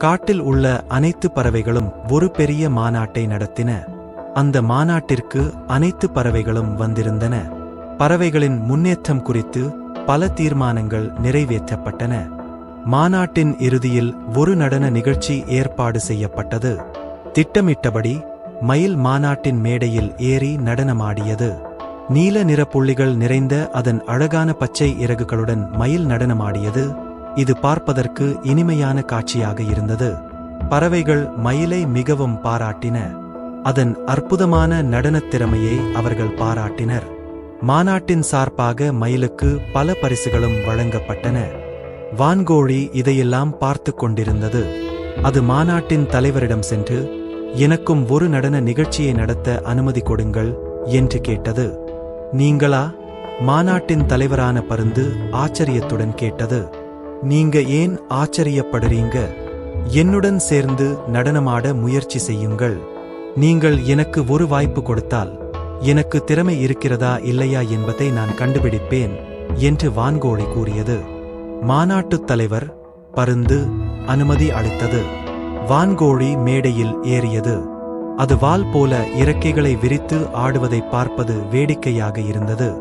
காட்டில் உள்ள அனைத்து பறவைகளும் ஒரு பெரிய மாநாட்டை நடத்தின. அந்த மாநாட்டிற்கு அனைத்து பறவைகளும் வந்திருந்தன. பறவைகளின் முன்னேற்றம் குறித்து பல தீர்மானங்கள் நிறைவேற்றப்பட்டன. மாநாட்டின் இறுதியில் ஒரு நடன நிகழ்ச்சி ஏற்பாடு செய்யப்பட்டது. திட்டமிட்டபடி மயில் மாநாட்டின் மேடையில் ஏறி நடனமாடியது. நீல நிற புள்ளிகள் நிறைந்த அதன் அழகான பச்சை இறகுகளுடன் மயில் நடனமாடியது. இது பார்ப்பதற்கு இனிமையான காட்சியாக இருந்தது. பறவைகள் மயிலை மிகவும் பாராட்டின. அதன் அற்புதமான நடனத் திறமையை அவர்கள் பாராட்டினர். மாநாட்டின் சார்பாக மயிலுக்கு பல பரிசுகளும் வழங்கப்பட்டன. வான்கோழி இதையெல்லாம் பார்த்து கொண்டிருந்தது. அது மாநாட்டின் தலைவரிடம் சென்று எனக்கும் ஒரு நடன நிகழ்ச்சியை நடத்த அனுமதி கொடுங்கள் என்று கேட்டது. நீங்களா? மாநாட்டின் தலைவரான பருந்து ஆச்சரியத்துடன் கேட்டது. நீங்க ஏன் ஆச்சரியப்படுறீங்க? என்னுடன் சேர்ந்து நடனமாட முயற்சி செய்யுங்கள். நீங்கள் எனக்கு ஒரு வாய்ப்பு கொடுத்தால் எனக்கு திறமை இருக்கிறதா இல்லையா என்பதை நான் கண்டுபிடிப்பேன் என்று வான்கோழி கூறியது. மாநாட்டுத் தலைவர் பருந்து அனுமதி அளித்தது. வான்கோழி மேடையில் ஏறியது. அது வால் போல இறக்கைகளை விரித்து ஆடுவதை பார்ப்பது வேடிக்கையாக இருந்தது.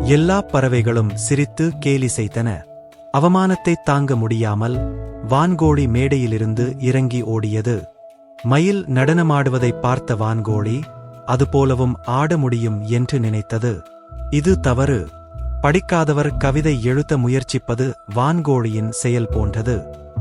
எல்லா பறவைகளும் சிரித்து கேலி செய்தன. அவமானத்தை தாங்க முடியாமல் வான்கோழி மேடையிலிருந்து இறங்கி ஓடியது. மயில் நடனமாடுவதை பார்த்த வான்கோழி அதுபோலவும் ஆட முடியும் என்று நினைத்தது. இது தவறு. படிக்காதவர் கவிதை எழுத முயற்சிப்பது வான்கோழியின் செயல் போன்றது.